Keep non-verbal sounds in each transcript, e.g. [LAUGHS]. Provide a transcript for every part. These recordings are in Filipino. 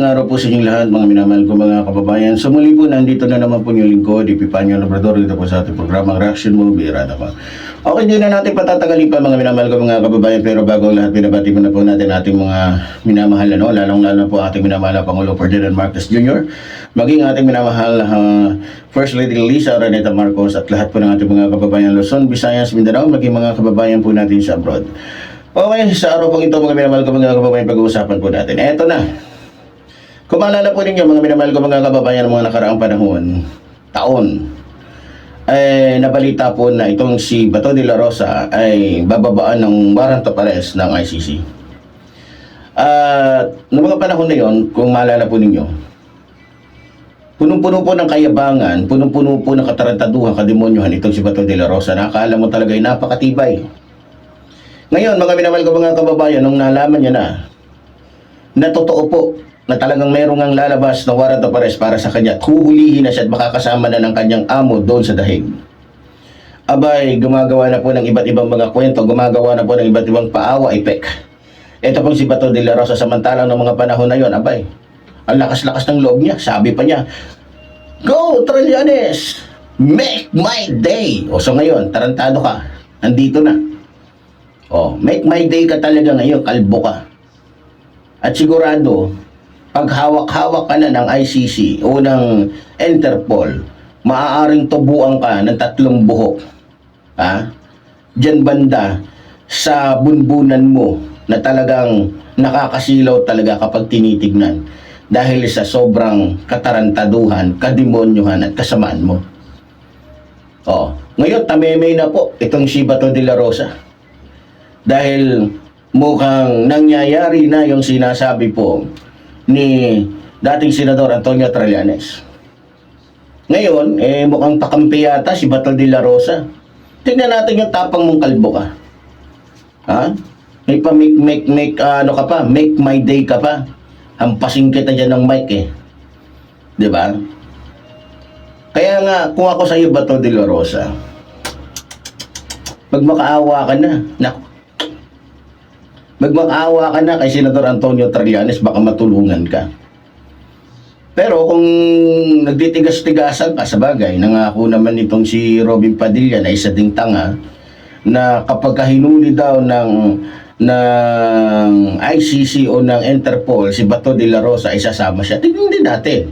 magandang araw po sa inyong lahat, mga minamahal ko mga kababayan. So muli po, nandito na naman po yung lingkod, Epipanyo Labrador, dito po sa ating programang Reaction Movie, Irada pa. Okay, hindi na natin patatagalin pa mga minamahal ko mga kababayan, pero bago ang lahat, binabati muna po natin ating mga minamahal, ano, lalong lalo po ating minamahal na Pangulo Ferdinand Marcos Jr., maging ating minamahal uh, First Lady Lisa Araneta Marcos at lahat po ng ating mga kababayan Luzon, Visayas, Mindanao, maging mga kababayan po natin sa abroad. Okay, sa araw pong ito mga minamahal ko mga kababayan, pag-uusapan po natin. Eto na, kung maalala po ninyo mga minamahal ko mga kababayan mga nakaraang panahon, taon, eh, nabalita po na itong si Bato de la Rosa ay bababaan ng warrant of arrest ng ICC. At noong mga panahon na yon, kung maalala po ninyo, punong-puno po ng kayabangan, punong-puno po ng katarantaduhan, kademonyohan itong si Bato de la Rosa. Nakakala mo talaga ay napakatibay. Ngayon, mga minamahal ko mga kababayan, nung nalaman niya na, na totoo po na talagang merong ang lalabas na warrant of arrest para sa kanya at huhulihin na siya at makakasama na ng kanyang amo doon sa dahig. Abay, gumagawa na po ng iba't ibang mga kwento, gumagawa na po ng iba't ibang paawa, ipek. Ito pong si Bato de la Rosa, samantalang ng mga panahon na yon, abay, ang lakas-lakas ng loob niya, sabi pa niya, Go, Trillanes! Make my day! O so ngayon, tarantado ka, nandito na. Oh, make my day ka talaga ngayon, kalbo ka. At sigurado, pag hawak-hawak ka na ng ICC o ng Interpol, maaaring tubuan ka ng tatlong buhok. Ha? Diyan banda sa bunbunan mo na talagang nakakasilaw talaga kapag tinitignan dahil sa sobrang katarantaduhan, kademonyohan at kasamaan mo. Oh, ngayon tamemay na po itong si Bato de la Rosa dahil mukhang nangyayari na yung sinasabi po ni dating Senador Antonio Trillanes. Ngayon, eh, mukhang pakampi yata si Bato de la Rosa. Tingnan natin yung tapang mong kalbo ka. Ha? May pa make, make, make, ah, ano ka pa, make my day ka pa. Hampasin kita dyan ng mic eh. Di ba? Kaya nga, kung ako sa iyo, Bato de la Rosa, magmakaawa ka na. Naku, magmakaawa ka na kay Senador Antonio Trillanes, baka matulungan ka. Pero kung nagtitigas-tigasan ka sa bagay, nangako naman itong si Robin Padilla na isa ding tanga, na kapag kahinuli daw ng ng ICC o ng Interpol, si Bato de la Rosa, isasama siya. Tignan din natin.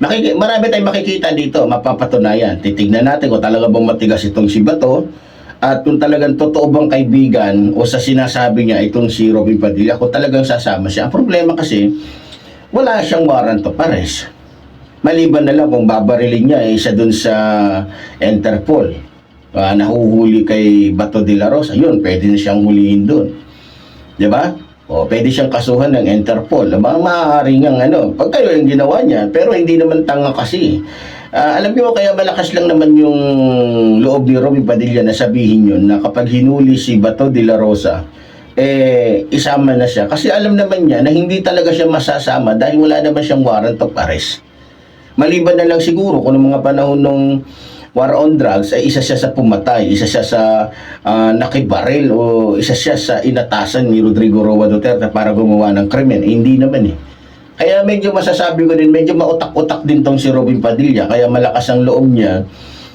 Makiki- marami tayong makikita dito, mapapatunayan. Titignan natin kung talaga bang matigas itong si Bato at kung talagang totoo bang kaibigan o sa sinasabi niya itong si Robin Padilla, kung talagang sasama siya. Ang problema kasi, wala siyang warrant of arrest. Maliban na lang kung babarilin niya eh, isa dun sa Interpol. Ah, nahuhuli kay Bato de la Rosa, yun, pwede na siyang hulihin dun. Ba? O, pwede siyang kasuhan ng Interpol. Mga maaari niyang ano, pag kayo yung ginawa niya, pero hindi naman tanga kasi. Ah, alam niyo kaya malakas lang naman yung loob ni Robin Padilla na sabihin yun na kapag hinuli si Bato de la Rosa, eh, isama na siya. Kasi alam naman niya na hindi talaga siya masasama dahil wala naman siyang warrant of arrest. Maliban na lang siguro kung mga panahon nung war on drugs ay isa siya sa pumatay, isa siya sa ah, nakibaril o isa siya sa inatasan ni Rodrigo Roa Duterte para gumawa ng krimen. Eh, hindi naman eh. Kaya medyo masasabi ko din, medyo mautak-utak din tong si Robin Padilla. Kaya malakas ang loob niya.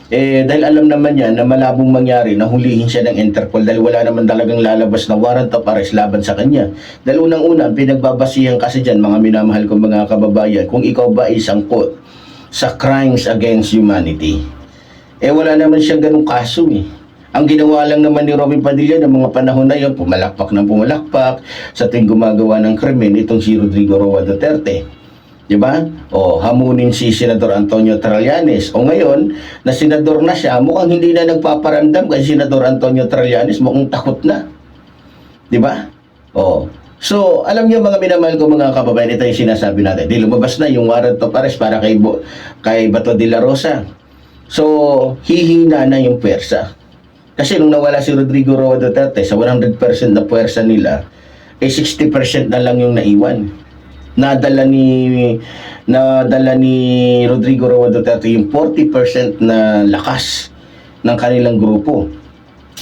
Eh, dahil alam naman niya na malabong mangyari na hulihin siya ng Interpol dahil wala naman talagang lalabas na warrant of arrest laban sa kanya. Dahil unang-una, ang pinagbabasihan kasi dyan, mga minamahal kong mga kababayan, kung ikaw ba ay sangkot sa crimes against humanity. Eh wala naman siyang ganung kaso eh. Ang ginawa lang naman ni Robin Padilla ng mga panahon na yun, pumalakpak ng pumalakpak sa tuwing gumagawa ng krimen itong si Rodrigo Roa Duterte. Di ba? O hamunin si Senador Antonio Trillanes. O ngayon, na senador na siya, mukhang hindi na nagpaparamdam kay Senador Antonio Trillanes, mukhang takot na. Di ba? O, So, alam niyo mga minamahal ko mga kababayan, ito yung sinasabi natin. Di lumabas na yung warrant of arrest para kay, Bo, kay Bato de la Rosa. So, hihina na yung pwersa. Kasi nung nawala si Rodrigo Roa Duterte, sa 100% na pwersa nila, eh 60% na lang yung naiwan. Nadala ni nadala ni Rodrigo Roa Duterte yung 40% na lakas ng kanilang grupo.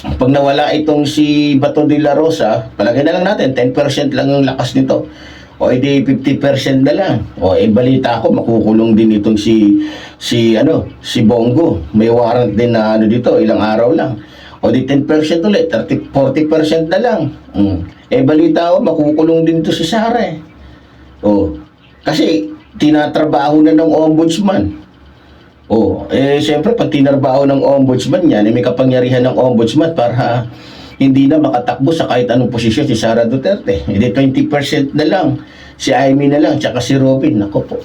Pag nawala itong si Bato de la Rosa, palagay na lang natin, 10% lang yung lakas nito. O edi 50% na lang. O eh balita ko makukulong din itong si si ano, si Bongo. May warrant din na ano dito, ilang araw lang. O di 10% ulit, 30 40% na lang. Mm. Eh balita ko makukulong din to si Sara eh. O kasi tinatrabaho na ng ombudsman. Oh, eh siyempre pag tinarbaho ng ombudsman yan, eh, may kapangyarihan ng ombudsman para hindi na makatakbo sa kahit anong posisyon si Sara Duterte. Hindi 20% na lang. Si Amy na lang, tsaka si Robin. Nako po.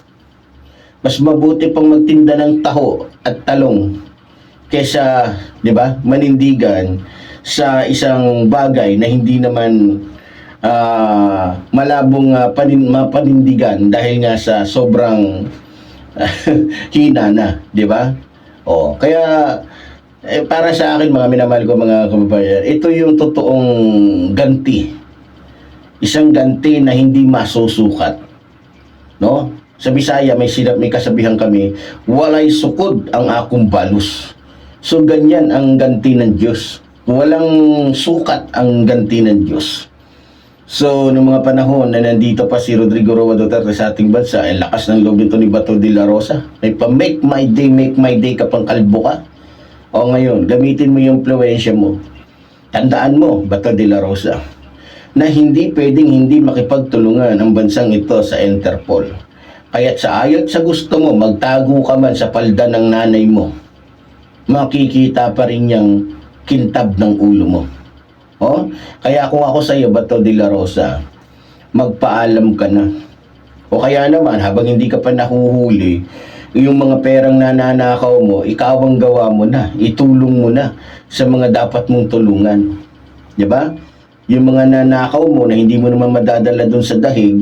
Mas mabuti pang magtinda ng taho at talong kesa, di ba, manindigan sa isang bagay na hindi naman ah, malabong ah, panin, mapanindigan dahil nga sa sobrang [LAUGHS] hina na, di ba? Oh, kaya eh, para sa akin mga minamahal ko mga kababayan, ito yung totoong ganti. Isang ganti na hindi masusukat. No? Sa Bisaya may silap may kasabihan kami, walay sukod ang akong balus. So ganyan ang ganti ng Diyos. Walang sukat ang ganti ng Diyos. So, noong mga panahon na nandito pa si Rodrigo Roa Duterte sa ating bansa, ay lakas ng loob nito ni Bato de la Rosa. May pa make my day, make my day ka pang kalbo ka. O ngayon, gamitin mo yung influensya mo. Tandaan mo, Bato de la Rosa, na hindi pwedeng hindi makipagtulungan ang bansang ito sa Interpol. Kaya't sa ayot sa gusto mo, magtago ka man sa palda ng nanay mo, makikita pa rin yung kintab ng ulo mo. Oh, kaya kung ako sa iyo, Bato de la Rosa, magpaalam ka na. O kaya naman, habang hindi ka pa nahuhuli, yung mga perang nananakaw mo, ikaw ang gawa mo na, itulong mo na sa mga dapat mong tulungan. Di ba? Yung mga nanakaw mo na hindi mo naman madadala dun sa dahig,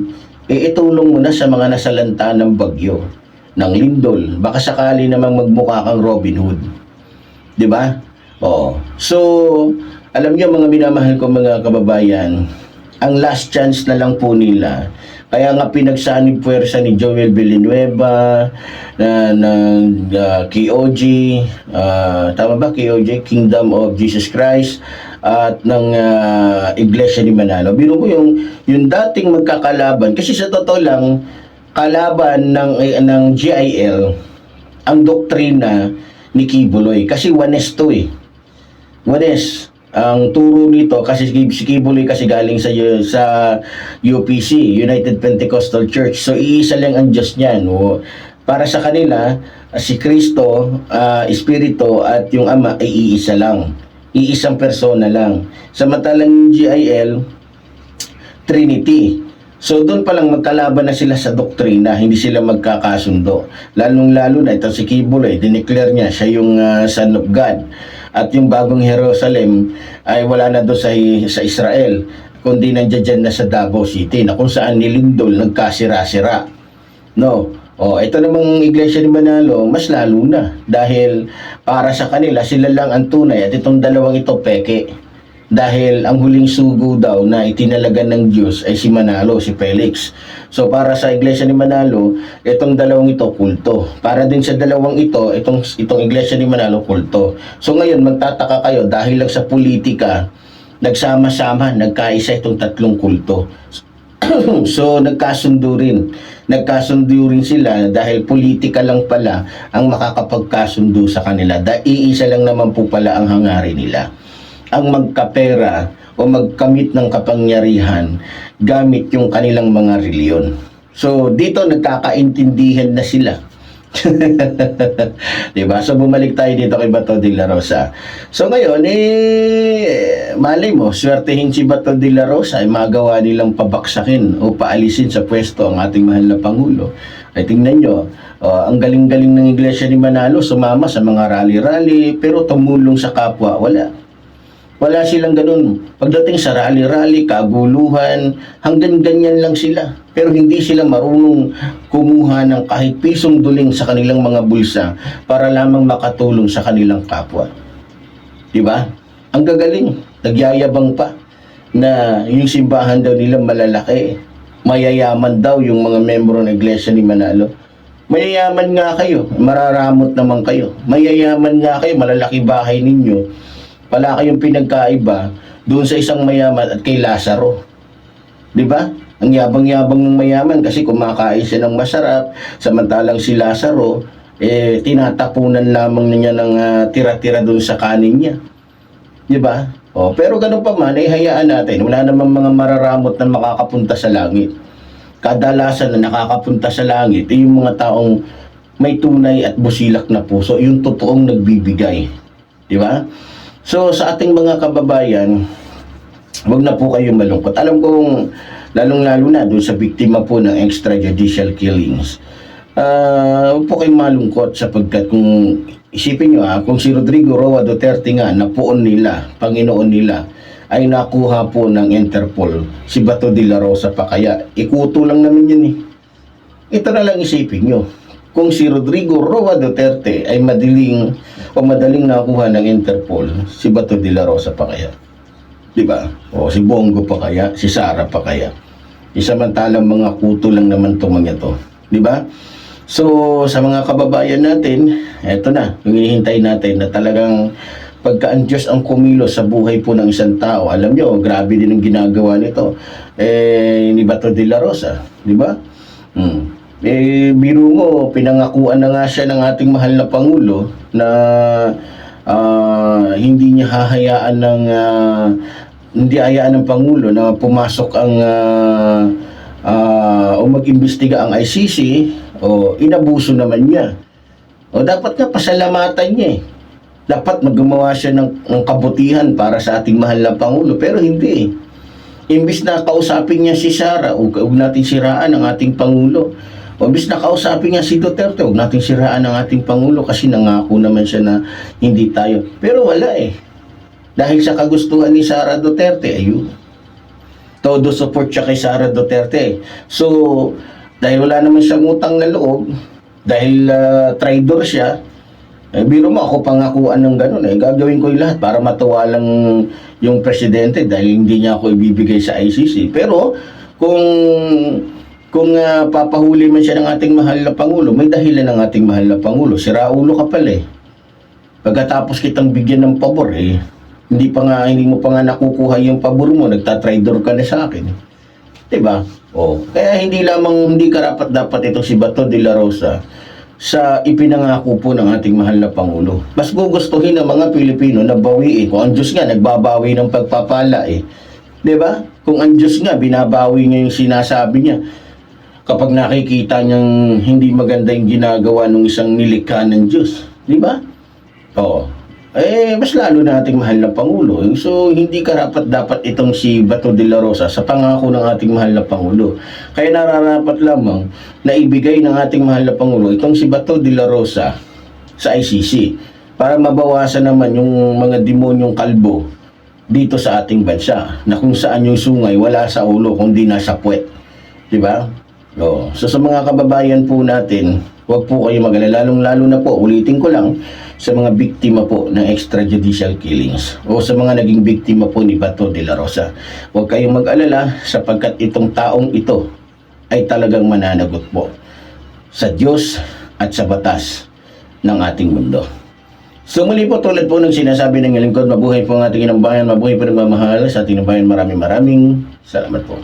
eh itulong mo na sa mga nasalanta ng bagyo, ng lindol. Baka sakali namang magmukha kang Robin Hood. Di ba? Oo. So, alam niyo mga minamahal ko mga kababayan, ang last chance na lang po nila. Kaya nga pinagsanib puwersa ni Joel Villanueva, na, ng uh, KOG, ah, tama ba KOG, Kingdom of Jesus Christ, at ng ah, Iglesia ni Manalo. Biro mo yung, yung dating magkakalaban, kasi sa totoo lang, kalaban ng, eh, ng GIL, ang doktrina ni Kibuloy. Kasi ones to eh. Ones. Ang turo nito kasi si Kibuloy kasi galing sa sa UPC, United Pentecostal Church. So iisa lang ang Diyos niyan. O, para sa kanila, si Kristo, ah, Espiritu at yung Ama ay iisa lang. Iisang persona lang. Samantalang GIL, Trinity. So doon pa lang magkalaban na sila sa doktrina, hindi sila magkakasundo. Lalong-lalo na ito si Kibuloy, dineclare niya siya yung ah, Son of God. At yung bagong Jerusalem ay wala na doon sa, sa Israel, kundi nandiyan dyan na sa Davao City na kung saan nilindol, nagkasira-sira. No. O, ito namang iglesia ni Manalo, mas lalo na. Dahil para sa kanila, sila lang ang tunay at itong dalawang ito peke. Dahil ang huling sugo daw na itinalaga ng Diyos ay si Manalo, si Felix. So para sa iglesia ni Manalo, itong dalawang ito kulto. Para din sa dalawang ito, itong itong iglesia ni Manalo kulto. So ngayon magtataka kayo dahil lang sa politika, nagsama-sama, nagkaisa itong tatlong kulto. [CLEARS THROAT] so nagkasundo rin. Nagkasundo rin sila dahil politika lang pala ang makakapagkasundo sa kanila. Dahil iisa lang naman po pala ang hangarin nila ang magkapera o magkamit ng kapangyarihan gamit yung kanilang mga reliyon. So, dito nagkakaintindihan na sila. [LAUGHS] 'Di ba? So bumalik tayo dito kay Bato de la Rosa. So ngayon eh mali mo, swertehin si Bato de la Rosa ay magawa nilang pabaksakin o paalisin sa pwesto ang ating mahal na pangulo. Ay tingnan nyo, oh, ang galing-galing ng iglesia ni Manalo sumama sa mga rally-rally pero tumulong sa kapwa, wala. Wala silang ganun. Pagdating sa rally-rally, kaguluhan, hanggang ganyan lang sila. Pero hindi sila marunong kumuha ng kahit pisong duling sa kanilang mga bulsa para lamang makatulong sa kanilang kapwa. Di ba? Ang gagaling. Nagyayabang pa na yung simbahan daw nila malalaki. Mayayaman daw yung mga membro ng iglesia ni Manalo. Mayayaman nga kayo, mararamot naman kayo. Mayayaman nga kayo, malalaki bahay ninyo wala kayong pinagkaiba doon sa isang mayaman at kay Lazaro. 'Di ba? Ang yabang-yabang ng mayaman kasi kumakain siya ng masarap, samantalang si Lazaro, eh, tinatapunan lamang niya ng ah, tira-tira doon sa kanin niya. Di ba? O, pero ganun pa man, ay hayaan natin. Wala namang mga mararamot na makakapunta sa langit. Kadalasan na nakakapunta sa langit, ay yung mga taong may tunay at busilak na puso, yung totoong nagbibigay. Di ba? So, sa ating mga kababayan, wag na po kayo malungkot. Alam kong, lalong-lalo na doon sa biktima po ng extrajudicial killings, Ah, huwag po kayong malungkot sapagkat kung isipin nyo ah, kung si Rodrigo Roa Duterte nga napuon nila, Panginoon nila, ay nakuha po ng Interpol si Bato de la Rosa pa kaya ikuto lang namin yun eh. Ito na lang isipin nyo. Kung si Rodrigo Roa Duterte ay madaling o madaling nakuha ng Interpol, si Bato de la Rosa pa kaya? Di ba? O si Bongo pa kaya? Si Sara pa kaya? Isamantalang mga kuto lang naman itong mga to. Di ba? So, sa mga kababayan natin, eto na, yung hinihintay natin na talagang pagka ang Diyos ang kumilos sa buhay po ng isang tao, alam nyo, grabe din ang ginagawa nito. Eh, ni Bato de la Rosa, di ba? Hmm. Eh, biro mo, pinangakuan na nga siya ng ating mahal na Pangulo na ah, hindi niya hahayaan ng ah, hindi hayaan ng Pangulo na pumasok ang ah, ah, o mag-imbestiga ang ICC o inabuso naman niya. O dapat nga pasalamatan niya eh. Dapat magawa siya ng, ng kabutihan para sa ating mahal na Pangulo. Pero hindi. Imbis na kausapin niya si Sara, huwag natin siraan ang ating Pangulo. O imbis na kausapin niya si Duterte, huwag natin siraan ang ating Pangulo kasi nangako naman siya na hindi tayo. Pero wala eh. Dahil sa kagustuhan ni Sara Duterte, ayun. Todo support siya kay Sara Duterte. So, dahil wala naman siyang utang na loob, dahil ah, traitor siya, eh, biro mo ako pangakuan ng ganun eh. Gagawin ko yung lahat para matuwa lang yung presidente dahil hindi niya ako ibibigay sa ICC. Pero kung kung ah, papahuli man siya ng ating mahal na Pangulo, may dahilan ng ating mahal na Pangulo. Siraulo ka pala eh. Pagkatapos kitang bigyan ng pabor eh, hindi pa nga, hindi mo pa nga nakukuha yung pabor mo, nagtatraidor ka na sa akin. Diba? Oh, kaya hindi lamang hindi karapat dapat ito si Bato de la Rosa sa ipinangako po ng ating mahal na Pangulo. Mas gugustuhin ng mga Pilipino na bawiin. Kung ang Diyos nga nagbabawi ng pagpapala eh. ba? Kung ang Diyos nga binabawi niya yung sinasabi niya kapag nakikita niyang hindi maganda yung ginagawa ng isang nilikha ng Diyos. 'Di ba? Oo. Eh, mas lalo na ating mahal na Pangulo. So, hindi karapat dapat itong si Bato de la Rosa sa pangako ng ating mahal na Pangulo. Kaya nararapat lamang na ibigay ng ating mahal na Pangulo itong si Bato de la Rosa sa ICC para mabawasan naman yung mga demonyong kalbo dito sa ating bansa na kung saan yung sungay wala sa ulo kundi nasa puwet. Di ba? Oo. So sa mga kababayan po natin, huwag po kayo magalala. Lalong-lalo na po, ulitin ko lang, sa mga biktima po ng extrajudicial killings o sa mga naging biktima po ni Bato de la Rosa. Huwag kayong mag-alala sapagkat itong taong ito ay talagang mananagot po sa Diyos at sa batas ng ating mundo. So muli po tulad po ng sinasabi ng lingkod, mabuhay po ang ating inang bayan, mabuhay po ng mamahal sa ating bayan. Maraming maraming salamat po.